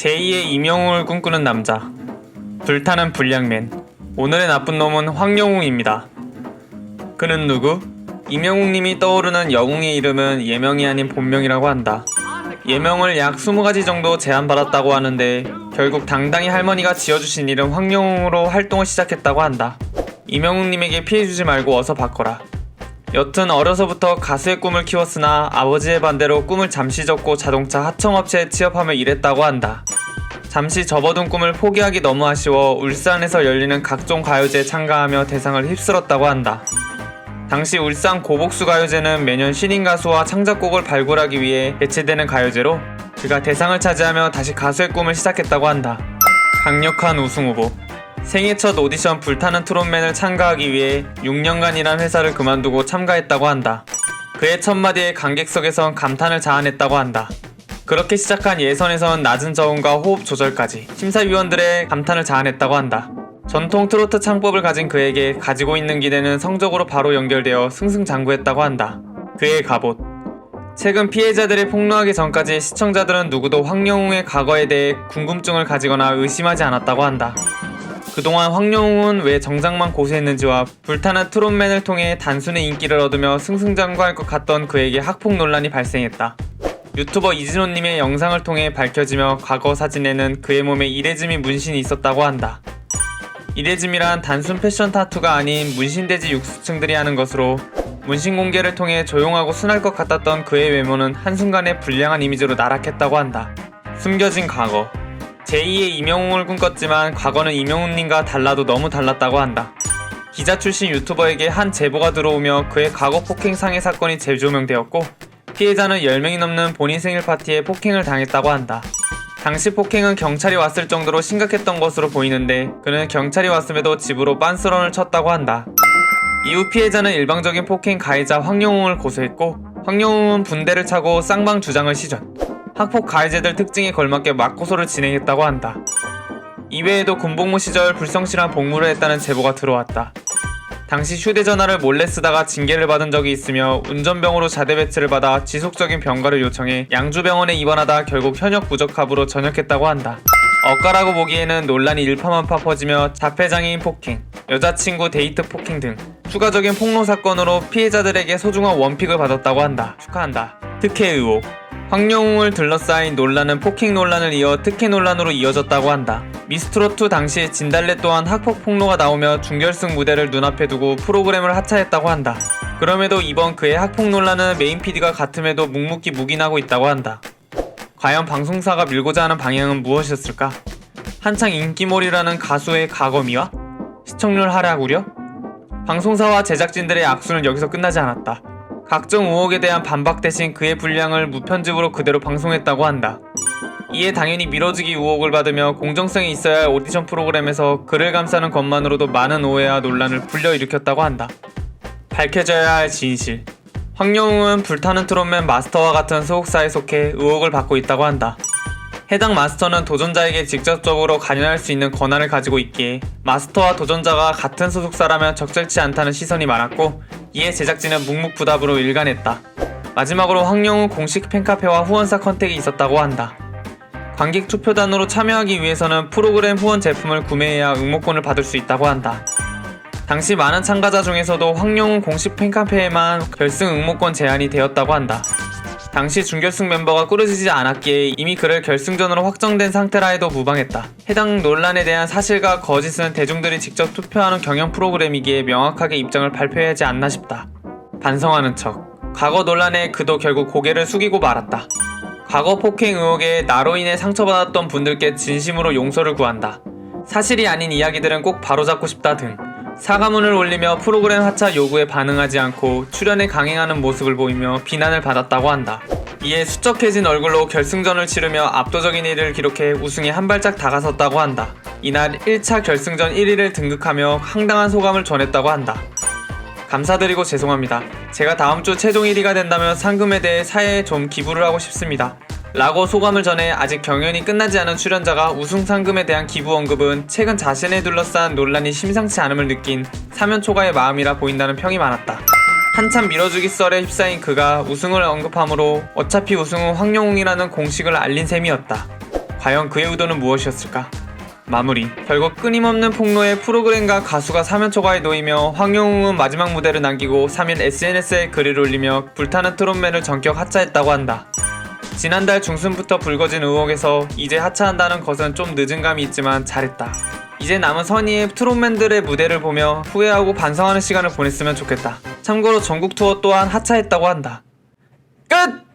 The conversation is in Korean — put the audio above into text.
제2의 이명웅을 꿈꾸는 남자 불타는 불량맨 오늘의 나쁜 놈은 황영웅입니다. 그는 누구? 이명웅님이 떠오르는 영웅의 이름은 예명이 아닌 본명이라고 한다. 예명을 약 20가지 정도 제안받았다고 하는데 결국 당당히 할머니가 지어주신 이름 황영웅으로 활동을 시작했다고 한다. 이명웅님에게 피해주지 말고 어서 바꿔라. 여튼 어려서부터 가수의 꿈을 키웠으나 아버지의 반대로 꿈을 잠시 접고 자동차 하청업체에 취업하며 일했다고 한다. 잠시 접어둔 꿈을 포기하기 너무 아쉬워 울산에서 열리는 각종 가요제에 참가하며 대상을 휩쓸었다고 한다. 당시 울산 고복수 가요제는 매년 신인 가수와 창작곡을 발굴하기 위해 개최되는 가요제로 그가 대상을 차지하며 다시 가수의 꿈을 시작했다고 한다. 강력한 우승 후보. 생애 첫 오디션 불타는 트롯맨을 참가하기 위해 6년간 일한 회사를 그만두고 참가했다고 한다. 그의 첫 마디에 관객석에선 감탄을 자아냈다고 한다. 그렇게 시작한 예선에선 낮은 저음과 호흡 조절까지 심사위원들의 감탄을 자아냈다고 한다. 전통 트로트 창법을 가진 그에게 가지고 있는 기대는 성적으로 바로 연결되어 승승장구했다고 한다. 그의 갑옷. 최근 피해자들이 폭로하기 전까지 시청자들은 누구도 황영웅의 과거에 대해 궁금증을 가지거나 의심하지 않았다고 한다. 그동안 황영웅은 왜 정장만 고수했는지와 불타는 트롯맨을 통해 단순히 인기를 얻으며 승승장구할 것 같던 그에게 학폭 논란이 발생했다. 유튜버 이진호님의 영상을 통해 밝혀지며 과거 사진에는 그의 몸에 이레즈미 문신이 있었다고 한다. 이레즘이란 단순 패션 타투가 아닌 문신돼지 육수층들이 하는 것으로 문신 공개를 통해 조용하고 순할 것 같았던 그의 외모는 한순간에 불량한 이미지로 나락했다고 한다. 숨겨진 과거. 제2의 이명웅을 꿈꿨지만 과거는 이명웅님과 달라도 너무 달랐다고 한다. 기자 출신 유튜버에게 한 제보가 들어오며 그의 과거 폭행 상해 사건이 재조명되었고 피해자는 10명이 넘는 본인 생일 파티에 폭행을 당했다고 한다. 당시 폭행은 경찰이 왔을 정도로 심각했던 것으로 보이는데 그는 경찰이 왔음에도 집으로 빤스런을 쳤다고 한다. 이후 피해자는 일방적인 폭행 가해자 황영웅을 고소했고 황영웅은 분대를 차고 쌍방 주장을 시전. 학폭 가해자들 특징에 걸맞게 맞고소를 진행했다고 한다. 이외에도 군복무 시절 불성실한 복무를 했다는 제보가 들어왔다. 당시 휴대전화를 몰래 쓰다가 징계를 받은 적이 있으며 운전병으로 자대 배치를 받아 지속적인 병가를 요청해 양주병원에 입원하다 결국 현역 부적합으로 전역했다고 한다. 엇가라고 보기에는 논란이 일파만파 퍼지며 자폐장애인 폭행, 여자친구 데이트 폭행 등 추가적인 폭로 사건으로 피해자들에게 소중한 원픽을 받았다고 한다. 축하한다. 특혜 의혹 황영웅을 둘러싸인 논란은 폭행 논란을 이어 특혜 논란으로 이어졌다고 한다. 미스트롯2 당시 진달래 또한 학폭 폭로가 나오며 준결승 무대를 눈앞에 두고 프로그램을 하차했다고 한다. 그럼에도 이번 그의 학폭 논란은 메인 PD가 같음에도 묵묵히 묵인하고 있다고 한다. 과연 방송사가 밀고자 하는 방향은 무엇이었을까? 한창 인기몰이라는 가수의 가거미와 시청률 하락 우려? 방송사와 제작진들의 악수는 여기서 끝나지 않았다. 각종 의혹에 대한 반박 대신 그의 분량을 무편집으로 그대로 방송했다고 한다. 이에 당연히 밀어주기 의혹을 받으며 공정성이 있어야 할 오디션 프로그램에서 그를 감싸는 것만으로도 많은 오해와 논란을 불러일으켰다고 한다. 밝혀져야 할 진실. 황영웅은 불타는 트롯맨 마스터와 같은 소속사에 속해 의혹을 받고 있다고 한다. 해당 마스터는 도전자에게 직접적으로 관여할 수 있는 권한을 가지고 있기에 마스터와 도전자가 같은 소속사라면 적절치 않다는 시선이 많았고 이에 제작진은 묵묵부답으로 일관했다. 마지막으로 황영우 공식 팬카페와 후원사 컨택이 있었다고 한다. 관객 투표단으로 참여하기 위해서는 프로그램 후원 제품을 구매해야 응모권을 받을 수 있다고 한다. 당시 많은 참가자 중에서도 황영우 공식 팬카페에만 결승 응모권 제한이 되었다고 한다. 당시 준결승 멤버가 꾸려지지 않았기에 이미 그를 결승전으로 확정된 상태라 해도 무방했다. 해당 논란에 대한 사실과 거짓은 대중들이 직접 투표하는 경영 프로그램이기에 명확하게 입장을 발표해야 하지 않나 싶다. 반성하는 척. 과거 논란에 그도 결국 고개를 숙이고 말았다. 과거 폭행 의혹에 나로 인해 상처받았던 분들께 진심으로 용서를 구한다. 사실이 아닌 이야기들은 꼭 바로잡고 싶다 등 사과문을 올리며 프로그램 하차 요구에 반응하지 않고 출연에 강행하는 모습을 보이며 비난을 받았다고 한다. 이에 수척해진 얼굴로 결승전을 치르며 압도적인 1위를 기록해 우승에 한 발짝 다가섰다고 한다. 이날 1차 결승전 1위를 등극하며 황당한 소감을 전했다고 한다. 감사드리고 죄송합니다. 제가 다음 주 최종 1위가 된다면 상금에 대해 사회에 좀 기부를 하고 싶습니다. 라고 소감을 전해 아직 경연이 끝나지 않은 출연자가 우승 상금에 대한 기부 언급은 최근 자신을 둘러싼 논란이 심상치 않음을 느낀 사면 초가의 마음이라 보인다는 평이 많았다. 한참 밀어주기 썰에 휩싸인 그가 우승을 언급함으로 어차피 우승은 황영웅이라는 공식을 알린 셈이었다. 과연 그의 의도는 무엇이었을까? 마무리. 결국 끊임없는 폭로에 프로그램과 가수가 사면초가에 놓이며 황영웅은 마지막 무대를 남기고 3일 SNS에 글을 올리며 불타는 트롯맨을 전격 하차했다고 한다. 지난달 중순부터 불거진 의혹에서 이제 하차한다는 것은 좀 늦은 감이 있지만 잘했다. 이제 남은 선의의 트롯맨들의 무대를 보며 후회하고 반성하는 시간을 보냈으면 좋겠다. 참고로 전국 투어 또한 하차했다고 한다. 끝!